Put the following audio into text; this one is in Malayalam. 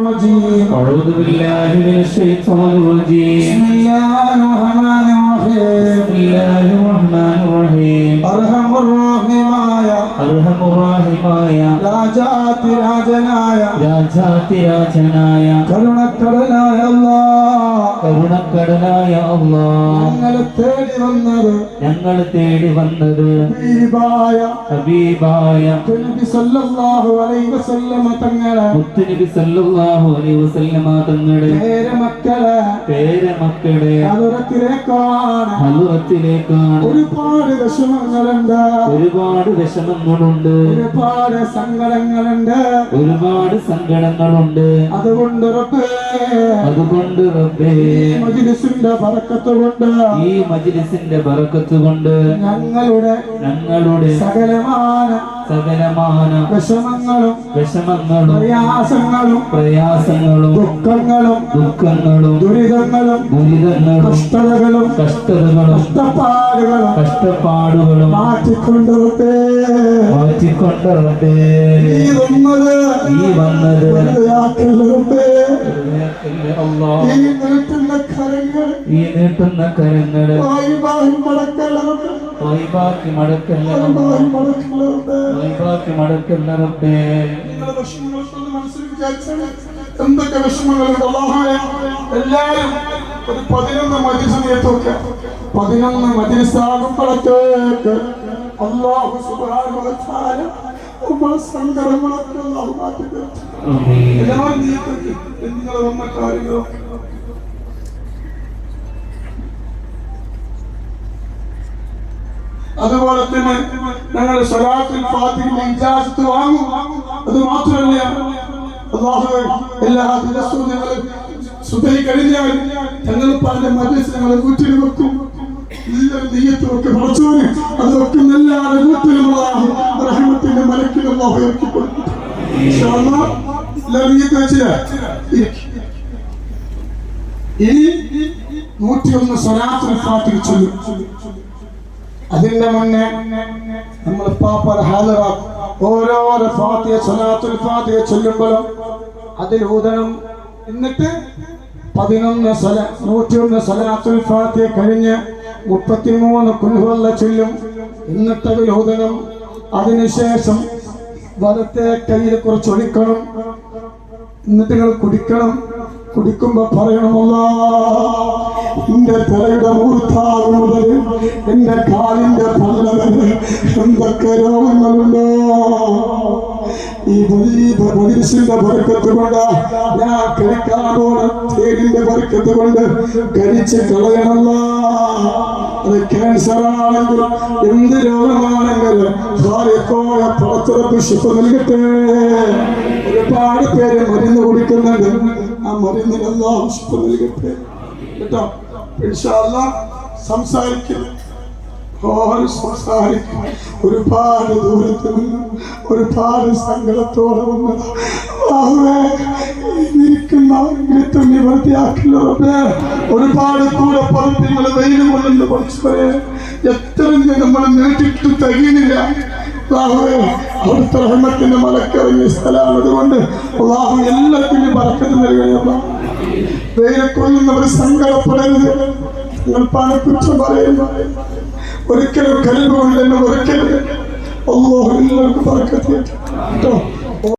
الرجيم أعوذ بالله من الشيطان الرجيم بسم الله الرحمن الرحيم بسم الله الرحمن الرحيم അർഹം റഹീമായ അർഹമുറാഹിമായ രാജാതി രാജനായ രാജാതിരാജനായ കരുണക്കടലായ അല്ലാ കരുണക്കടലായ അള്ളാ. ഞങ്ങളെ തേടി വന്നത് ഞങ്ങൾ തേടി വന്നത് ഹബീബായ ഹബീബായ നബി സല്ലല്ലാഹു അലൈഹി വസല്ലമ തങ്ങളെ. മുത്തുനബി സല്ലല്ലാഹു അലൈഹി വസല്ലമ പേരമക്കളെ പേരമക്കളെ ഹലുവത്തിലേക്കാണ് ഒരുപാട് വിഷമങ്ങളുണ്ട്. ഒരുപാട് വിഷമങ്ങളുണ്ട്. ഒരുപാട് സങ്കടങ്ങളുണ്ട്. ഒരുപാട് സങ്കടങ്ങളുണ്ട്. അതുകൊണ്ട് റബ്ബേ. അതുകൊണ്ട് റബ്ബേ. മജ്ലിസിന്റെ ബറക്കത്ത് കൊണ്ട് ഈ മജിലിസിന്റെ ബറക്കത്ത് കൊണ്ട് ഞങ്ങളുടെ ഞങ്ങളുടെ സകലമാന സകലമാന വിഷമങ്ങളും വിഷമങ്ങളും പ്രയാസങ്ങളും പ്രയാസങ്ങളും ദുഃഖങ്ങളും ദുഃഖങ്ങളും ദുരിതങ്ങളും ദുരിതങ്ങളും കഷ്ടതകളും കഷ്ടതകളും കഷ്ടപ്പാടുകളും കഷ്ടപ്പാടുകളും മാറ്റിക്കൊണ്ടേ റബ്ബേ ഈ വന്നത് ഈ വന്നത് അല്ലാ ഈ നീട്ടുന്ന കരങ്ങൾ. വായുവായി മടക്കല്ല റബ്ബേ. വൈബാക്കി മടക്കല്ല വായുവായി മടക്കല്ല റബ്ബേ. വൈബാക്കി മടക്കല്ല റബ്ബേ നിങ്ങളുടെ വിഷമങ്ങളൊക്കെ ഒന്ന് മനസ്സിൽ വിചാരിച്ചാൽ എന്തൊക്കെ വിഷമങ്ങളുണ്ട്? എല്ലാവരും ഒരു പതിനൊന്ന് മജിസമയത്തൊക്കെ പതിനൊന്ന് മജിസാകുമ്പോഴത്തേക്ക് അള്ളാഹു നമ്മുടെ സങ്കടങ്ങളൊക്കെ അള്ളാഹു മാറ്റി നിങ്ങൾ വന്ന കാര്യങ്ങളും? അതുപോലെ തന്നെ ഞങ്ങൾ സ്വലാത്തിൽ ഫാത്തിഹിന്റെ ഇജാസത്ത് വാങ്ങും. അത് മാത്രമല്ല അള്ളാഹുവേ എല്ലാ ദിവസവും ഞങ്ങൾ സുധൈ കഴിഞ്ഞാൽ ഞങ്ങൾ പല മദ്രസ ഞങ്ങളെ വീട്ടിൽ വെക്കും. എല്ലാവരും നെയ്യത്തും പഠിച്ചവന് അത് വെക്കുന്ന എല്ലാവരുടെ റഹ്മത്തിന്റെ മലക്കിലും അള്ളാഹു ഇറക്കി കൊടുക്കും. ഇൻഷാ അല്ലാഹ് എല്ലാവരും നെയ്യത്ത് വെച്ചില്ലേ? ഇരിക്ക്. ഇനി നൂറ്റിയൊന്ന് സ്വലാത്തുൽ ഫാത്തിഹ ചൊല്ലും. അതിന്റെ മുന്നേ നമ്മൾ പാപ്പർ ഹാജറാക്കും ഓരോരോ ഫാത്തിയ സ്വലാത്തുൽ ഫാത്തിയ ചൊല്ലുമ്പോഴും അതിൽ ഊതണം. എന്നിട്ട് പതിനൊന്ന് സല നൂറ്റിയൊന്ന് സ്വലാത്തുൽ ഫാത്തിയ കഴിഞ്ഞ് മുപ്പത്തിമൂന്ന് കുൽഹുവല്ല ചൊല്ലും. എന്നിട്ട് അതിൽ ഊതണം. അതിനുശേഷം വലത്തെ കയ്യിൽ കുറച്ച് ഒഴിക്കണം. എന്നിട്ട് നിങ്ങൾ കുടിക്കണം. കുടിക്കുമ്പോ പറയണമല്ല എന്റെ തലയുടെ മൂർത്താവ് മുതൽ എന്റെ കാലിന്റെ വരെ എന്തൊക്കെ രോഗങ്ങളുണ്ടോ? ഈ മനുഷ്യന്റെ ബർക്കത്ത് കൊണ്ട് ഞാൻ കഴിക്കാൻ പോണ തേടിന്റെ ബർക്കത്ത് കൊണ്ട് കഴിച്ച് കളയണല്ല അത് ക്യാൻസർ ആണെങ്കിലും എന്ത് രോഗമാണെങ്കിലും ഭാര്യക്കോയ പുറത്തുറപ്പ് ശിപ്പ് നൽകട്ടെ. ഒരുപാട് പേര് മരുന്ന് കുടിക്കുന്നുണ്ട്. ആ മരുന്നിനെല്ലാം ശിപ്പ നൽകട്ടെ. കേട്ടോ? അല്ലാഹ് സംസാരിക്കുന്നു ഒരുപാട് ദൂരത്ത് നിന്ന് ഒരുപാട് സങ്കടത്തോടെ വന്നത്. ഒരുപാട് കൂടെ പതിപ്പിങ്ങൾ വെയിൽ കൊള്ളുന്നു പഠിച്ചവരെ എത്ര നമ്മൾ നീട്ടിട്ട് തികയുന്നില്ല. അവിടുത്തെ റഹ്മത്തിന്റെ അതുകൊണ്ട് അള്ളാഹു എല്ലാത്തിനും പറക്കത്ത് നൽകണം വെയിലെ സങ്കടപ്പെടരുത്. നിങ്ങൾ പണക്കുറ്റം പറയുന്നു ഒരിക്കലും കരുതുകൊണ്ട് തന്നെ ഒരിക്കലും. അള്ളാഹു എല്ലാവർക്കും പറക്കത്തിട്ട്